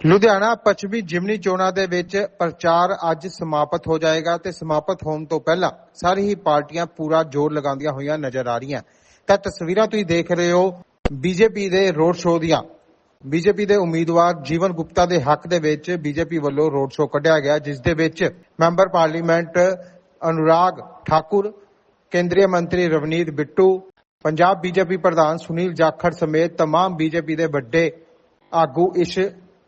ਲੁਧਿਆਣਾ ਪੱਛਮੀ ਜਿਮਨੀ ਚੋਣਾਂ ਦੇ ਵਿੱਚ ਪ੍ਰਚਾਰ ਅੱਜ ਸਮਾਪਤ ਹੋ ਜਾਏਗਾ ਤੇ ਸਮਾਪਤ ਹੋਣ ਤੋਂ ਪਹਿਲਾਂ ਸਾਰੀ ਹੀ ਪਾਰਟੀਆਂ ਪੂਰਾ ਜ਼ੋਰ ਲਗਾਉਂਦੀਆਂ ਹੋਈਆਂ ਨਜ਼ਰ ਆ ਰਹੀਆਂ ਤਾਂ ਤਸਵੀਰਾਂ ਤੁਸੀਂ ਦੇਖ ਰਹੇ ਹੋ ਬੀਜੇਪੀ ਦੇ ਰੋਡ ਸ਼ੋਅ ਦੀਆਂ ਬੀਜੇਪੀ ਦੇ ਉਮੀਦਵਾਰ ਜੀਵਨ ਗੁਪਤਾ ਦੇ ਹੱਕ ਦੇ ਵਿੱਚ ਬੀਜੇਪੀ ਵੱਲੋਂ ਰੋਡ ਸ਼ੋਅ ਕੱਢਿਆ ਗਿਆ ਜਿਸ ਦੇ ਵਿੱਚ ਮੈਂਬਰ ਪਾਰਲੀਮੈਂਟ ਅਨੁਰਾਗ ਠਾਕੁਰ ਕੇਂਦਰੀ ਮੰਤਰੀ ਰਵਨੀਤ ਬਿੱਟੂ ਪੰਜਾਬ ਬੀਜੇਪੀ ਪ੍ਰਧਾਨ ਸੁਨੀਲ ਜਾਖੜ ਸਮੇਤ तमाम ਬੀਜੇਪੀ ਦੇ ਵੱਡੇ ਆਗੂ ਇਸ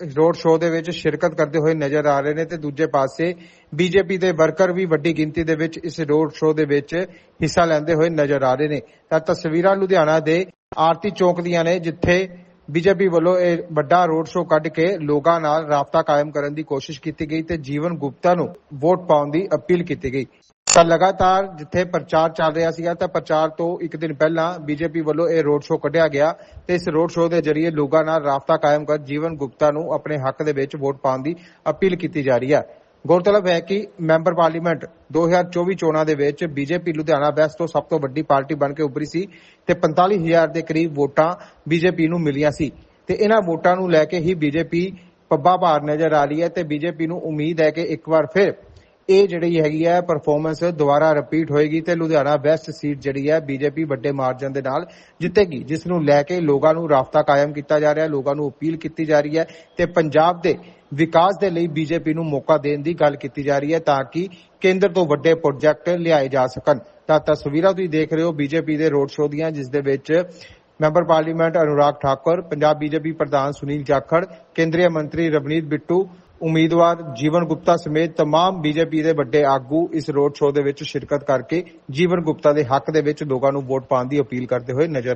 ਰੋਡ ਸ਼ੋਅ ਦੇ ਵਿੱਚ ਸ਼ਿਰਕਤ ਕਰਦੇ ਹੋਏ ਨਜ਼ਰ ਆ ਰਹੇ ਨੇ ਤੇ ਦੂਜੇ ਪਾਸੇ ਬੀਜੇਪੀ ਦੇ ਵਰਕਰ ਵੀ ਵੱਡੀ ਗਿਣਤੀ ਦੇ ਵਿੱਚ ਇਸ ਰੋਡ ਸ਼ੋਅ ਦੇ ਵਿੱਚ ਹਿੱਸਾ ਲੈਂਦੇ ਹੋਏ ਨਜ਼ਰ ਆ ਰਹੇ ਨੇ। ਤਾਂ ਤਸਵੀਰਾਂ ਲੁਧਿਆਣਾ ਦੇ ਆਰਤੀ ਚੌਕ ਦੀਆਂ ਨੇ, ਜਿੱਥੇ ਬੀਜੇਪੀ ਵੱਲੋਂ ਇਹ ਵੱਡਾ ਰੋਡ ਸ਼ੋਅ ਕੱਢ ਕੇ ਲੋਕਾਂ ਨਾਲ ਰਾਬਤਾ ਕਾਇਮ ਕਰਨ ਦੀ ਕੋਸ਼ਿਸ਼ ਕੀਤੀ ਗਈ ਤੇ ਜੀਵਨ ਗੁਪਤਾ ਨੂੰ ਵੋਟ ਪਾਉਣ ਦੀ ਅਪੀਲ ਕੀਤੀ ਗਈ। ਤਾਂ ਲਗਾਤਾਰ ਜਿੱਥੇ ਪ੍ਰਚਾਰ ਚੱਲ ਰਿਹਾ ਸੀਗਾ, ਤਾਂ ਪ੍ਰਚਾਰ ਤੋਂ ਇੱਕ ਦਿਨ ਪਹਿਲਾਂ ਬੀਜੇਪੀ ਵੱਲੋਂ ਇਹ ਰੋਡ ਸ਼ੋਅ ਕੱਢਿਆ ਗਿਆ ਤੇ ਇਸ ਰੋਡ ਸ਼ੋਅ ਦੇ ਜ਼ਰੀਏ ਲੋਕਾਂ ਨਾਲ ਰਾਬਤਾ ਕਾਇਮ ਕਰ ਜੀਵਨ ਗੁਪਤਾ ਨੂੰ ਆਪਣੇ ਹੱਕ ਦੇ ਵਿੱਚ ਵੋਟ ਪਾਉਣ ਦੀ ਅਪੀਲ ਕੀਤੀ ਜਾ ਰਹੀ ਹੈ। ਗੌਰਤਲਬ ਹੈ ਕਿ ਮੈਂਬਰ ਪਾਰਲੀਮੈਂਟ 2024 ਚੋਣਾਂ ਦੇ ਵਿੱਚ ਬੀਜੇਪੀ ਲੁਧਿਆਣਾ ਵੈਸਟ ਤੋਂ ਸਭ ਤੋਂ ਵੱਡੀ ਪਾਰਟੀ ਬਣ ਕੇ ਉੱਭਰੀ ਸੀ ਤੇ 45000 ਦੇ ਕਰੀਬ ਵੋਟਾਂ ਬੀਜੇਪੀ ਨੂੰ ਮਿਲੀਆਂ ਸੀ ਤੇ ਇਹਨਾਂ ਵੋਟਾਂ ਨੂੰ ਲੈ ਕੇ ਹੀ ਬੀਜੇਪੀ ਪੱਬਾ ਭਾਰ ਨਜ਼ਰ ਆ ਰਹੀ ਹੈ ਤੇ ਬੀਜੇਪੀ ਨੂੰ ਉਮੀਦ ਹੈ ਕਿ ਇੱਕ ਵਾਰ ਫਿਰ ਇਹ ਜਿਹੜੀ ਹੈਗੀ ਹੈ ਪਰਫਾਰਮੈਂਸ ਦੁਬਾਰਾ ਰਿਪੀਟ ਹੋਏਗੀ ਤੇ ਲੁਧਿਆਣਾ ਵੈਸਟ ਸੀਟ ਜਿਹੜੀ ਹੈ ਬੀਜੇਪੀ ਵੱਡੇ ਮਾਰਜਨ ਦੇ ਨਾਲ ਜਿੱਤੇਗੀ ਜਿਸ ਨੂੰ ਲੈ ਕੇ ਲੋਕਾਂ ਨੂੰ ਰਾਫਤਾ ਕਾਇਮ ਕੀਤਾ ਜਾ ਰਿਹਾ ਹੈ ਲੋਕਾਂ ਨੂੰ ਅਪੀਲ ਕੀਤੀ ਜਾ ਰਹੀ ਹੈ ਤੇ ਪੰਜਾਬ ਦੇ ਵਿਕਾਸ ਦੇ ਲਈ ਬੀਜੇਪੀ ਨੂੰ ਮੌਕਾ ਦੇਣ ਦੀ ਗੱਲ ਕੀਤੀ ਜਾ ਰਹੀ ਹੈ ਤਾਂ ਕਿ ਕੇਂਦਰ ਤੋਂ ਵੱਡੇ ਪ੍ਰੋਜੈਕਟ ਲਿਆਏ ਜਾ ਸਕਣ। ਤਾਂ ਤਸਵੀਰਾਂ ਤੁਸੀਂ ਦੇਖ ਰਹੇ ਹੋ ਬੀਜੇਪੀ ਦੇ ਰੋਡ ਸ਼ੋਅ ਦੀਆਂ, ਜਿਸ ਦੇ ਵਿੱਚ member parliament Anurag Thakur, Punjab BJP ਪ੍ਰਧਾਨ ਸੁਨੀਲ ਜਾਖੜ, ਕੇਂਦਰੀ ਮੰਤਰੀ ਰਵਨੀਤ ਬਿੱਟੂ ਉਮੀਦਵਾਰ ਜੀਵਨ ਗੁਪਤਾ ਸਮੇਤ तमाम ਬੀਜੇਪੀ ਦੇ ਵੱਡੇ ਆਗੂ ਇਸ ਰੋਡ ਸ਼ੋਅ ਦੇ ਵਿੱਚ ਸ਼ਿਰਕਤ ਕਰਕੇ ਜੀਵਨ ਗੁਪਤਾ ਦੇ ਹੱਕ ਦੇ ਵਿੱਚ ਲੋਕਾਂ ਨੂੰ ਵੋਟ ਪਾਉਣ ਦੀ ਅਪੀਲ ਕਰਦੇ ਹੋਏ ਨਜ਼ਰ